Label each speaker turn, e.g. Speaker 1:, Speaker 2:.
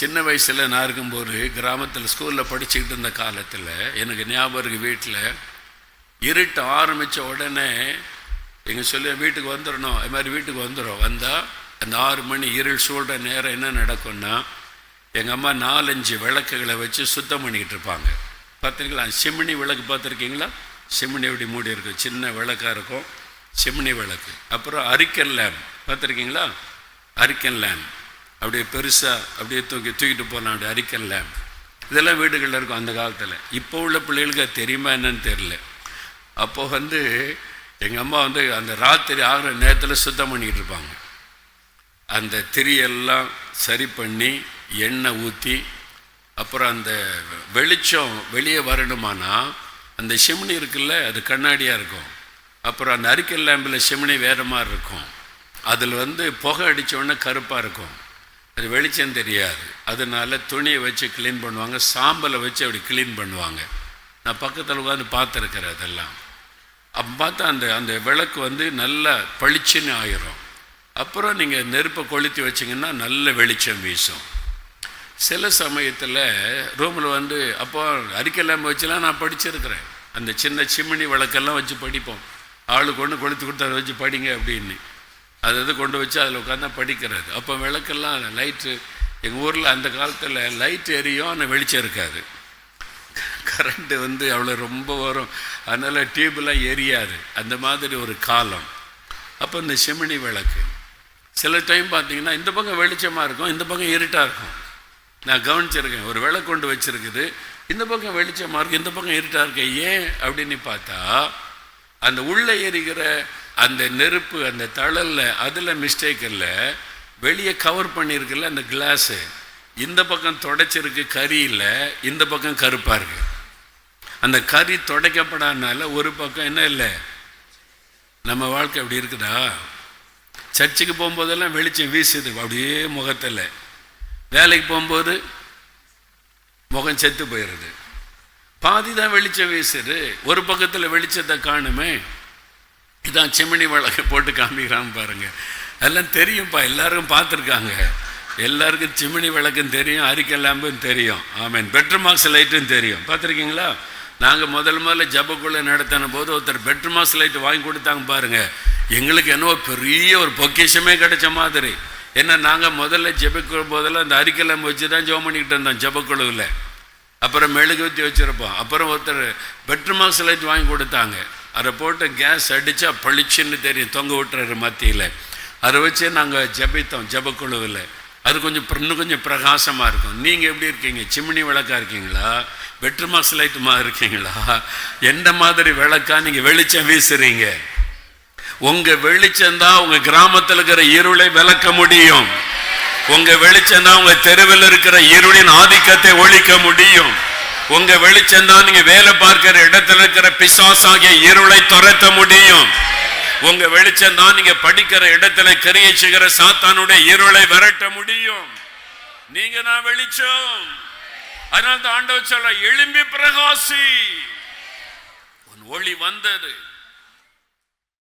Speaker 1: சின்ன வயசில் நான் இருக்கும்போது கிராமத்தில் ஸ்கூலில் படிச்சுக்கிட்டு இருந்த காலத்தில் எனக்கு ஞாபகம் இருக்குது வீட்டில் இருட்டு ஆரம்பித்த உடனே எங்கள் சொல்லி வீட்டுக்கு வந்துடணும் அது மாதிரி வீட்டுக்கு வந்துடும் வந்தால் அந்த ஆறு மணி இருள் சூழ்ற நேரம் என்ன நடக்கும்னா எங்கள் அம்மா நாலஞ்சு விளக்குகளை வச்சு சுத்தம் பண்ணிக்கிட்டு இருப்பாங்க. பார்த்துருக்கீங்களா சிம்னி விளக்கு பார்த்துருக்கீங்களா சிம்னி எப்படி மூடி இருக்கும்? சின்ன விளக்காக இருக்கும். சிம்னி விளக்கு. அப்புறம் அரிக்கன் லேம்ப் பார்த்துருக்கீங்களா அரிக்கன் லேம்ப் அப்படியே பெருசாக அப்படியே தூக்கி தூக்கிட்டு போனான் அப்படியே அரிக்கன் லேம்ப் இதெல்லாம் வீடுகளில் இருக்கும் அந்த காலத்தில். இப்போ உள்ள பிள்ளைகளுக்கு அது தெரியுமா என்னன்னு தெரில அப்போ வந்து எங்கள் அம்மா வந்து அந்த ராத்திரி ஆகிற நேரத்தில் சுத்தம் பண்ணிக்கிட்டு இருப்பாங்க. அந்த திரியெல்லாம் சரி பண்ணி எண்ணெய் ஊற்றி அப்புறம் அந்த வெளிச்சம் வெளியே வரணுமானா அந்த சிம்னி இருக்குல்ல அது கண்ணாடியாக இருக்கும். அப்புறம் அந்த அரிக்கல் லேம்பில் சிம்னி வேறு மாதிரி இருக்கும். அதில் வந்து புகை அடித்தோடனே கருப்பாக இருக்கும். அது வெளிச்சம் தெரியாது. அதனால துணியை வச்சு க்ளீன் பண்ணுவாங்க சாம்பலை வச்சு அப்படி க்ளீன் பண்ணுவாங்க. நான் பக்கத்தில் உட்காந்து பார்த்துருக்கிறேன் அதெல்லாம். அப்போ பார்த்தா அந்த அந்த விளக்கு வந்து நல்லா பளிச்சுன்னு ஆயிரும். அப்புறம் நீங்கள் நெருப்பை கொளுத்தி வச்சிங்கன்னா நல்ல வெளிச்சம் வீசும். சில சமயத்தில் ரூமில் வந்து அப்போ அரிக்கெல்லாம் வச்சுலாம் நான் படிச்சிருக்கிறேன். அந்த சின்ன சிம்னி விளக்கெல்லாம் வச்சு படிப்போம். ஆளுக்கு ஒன்று கொளுத்து கொடுத்து அதை வச்சு படிங்க அப்படின்னு. அது இது கொண்டு வச்சு அதில் உட்காந்தா படிக்கிறது. அப்போ விளக்கெல்லாம் லைட்டு எங்கள் ஊரில் அந்த காலத்தில் லைட் எரியும் ஆனால் வெளிச்சம் இருக்காது. கரண்ட்டு வந்து அவ்வளோ ரொம்ப வரும். அதனால் டியூப்லாம் எரியாது. அந்த மாதிரி ஒரு காலம். அப்போ இந்த செமினி விளக்கு. சில டைம் பார்த்தீங்கன்னா இந்த பக்கம் வெளிச்சமாக இருக்கும் இந்த பக்கம் இருட்டாக இருக்கும். நான் கவனிச்சிருக்கேன். ஒரு விளக்கு கொண்டு வச்சிருக்குது. இந்த பக்கம் வெளிச்சமாக இருக்கும் இந்த பக்கம் இருட்டாக இருக்கு. ஏன் அப்படின்னு பார்த்தா அந்த உள்ளே எரிகிற அந்த நெருப்பு அந்த தழலில் அதில் மிஸ்டேக் இல்லை. வெளியே கவர் பண்ணியிருக்குல்ல அந்த கிளாஸு இந்த பக்கம் தொடச்சிருக்கு கறி இல்லை இந்த பக்கம் கருப்பாக இருக்கு. அந்த கறி துடைக்கப்படாதனால ஒரு பக்கம் என்ன இல்லை? நம்ம வாழ்க்கை அப்படி இருக்குதா? சர்ச்சுக்கு போகும்போதெல்லாம் வெளிச்சம் வீசுது அப்படியே முகத்தில். வேலைக்கு போகும்போது முகம் செத்து போயிடுது பாதி தான் வெளிச்சம் வீசுது. ஒரு பக்கத்தில் வெளிச்சத்தை காணுமே. தான் சிமினி விளக்கு போட்டு காமிக்கிறான் பாருங்கள் எல்லாம் தெரியும்ப்பா எல்லாருக்கும் பார்த்துருக்காங்க. எல்லாருக்கும் சிமினி விளக்கும் தெரியும் அரிக்கல் லேம்பும் தெரியும். ஆமீன். பெட்ரூமாக்ஸ் லைட்டும் தெரியும். பார்த்துருக்கீங்களா? நாங்கள் முதல் முதல்ல ஜபக்குள்ளே நடத்தின போது ஒருத்தர் பெட்ரூமாக்ஸ் லைட் வாங்கி கொடுத்தாங்க பாருங்கள் எங்களுக்கு என்னவோ பெரிய ஒரு பொக்கிஷமே கிடைச்ச மாதிரி. ஏன்னா நாங்கள் முதல்ல ஜெபிக்கும் போதெல்லாம் அந்த அரிக்க லேம்பு வச்சு தான் ஜோம் பண்ணிக்கிட்டு இருந்தோம் ஜபக்குழுவில். அப்புறம் மெழுகுவத்தி வச்சுருப்போம். அப்புறம் ஒருத்தர் பெட்ரூமாக்ஸ் லைட் வாங்கி கொடுத்தாங்க. அதை போட்டு கேஸ் அடித்தா பளிச்சுன்னு தெரியும். தொங்க விட்டுறாரு மத்தியில். அதை வச்சு நாங்கள் ஜபித்தோம் ஜபக்குழுவில். அது கொஞ்சம் இன்னும் கொஞ்சம் பிரகாசமாக இருக்கும். நீங்கள் எப்படி இருக்கீங்க? சிம்னி விளக்கா இருக்கீங்களா? வெற்றுமா லைட்டுமா இருக்கீங்களா? எந்த மாதிரி விளக்கா நீங்கள் வெளிச்சம் வீசுறீங்க? உங்கள் வெளிச்சம் தான் கிராமத்தில் இருக்கிற இருளை விளக்க முடியும். உங்கள் வெளிச்சம் தான் தெருவில் இருக்கிற இருளின் ஆதிக்கத்தை ஒழிக்க முடியும். உங்க வெளிச்சம் தான் நீங்க வேலை பார்க்கிற இடத்துல இருக்கிற பிசாசாகிய இருளை துரத்த முடியும். உங்க வெளிச்சம் தான் நீங்க படிக்கிற இடத்துல கிரியை செய்கிற சாத்தானுடைய இருளை விரட்ட முடியும். நீங்க தான் வெளிச்சம். அதனால ஆண்டவர் சொல்ல எழும்பி பிரகாசி. உன் ஒளி வந்தது.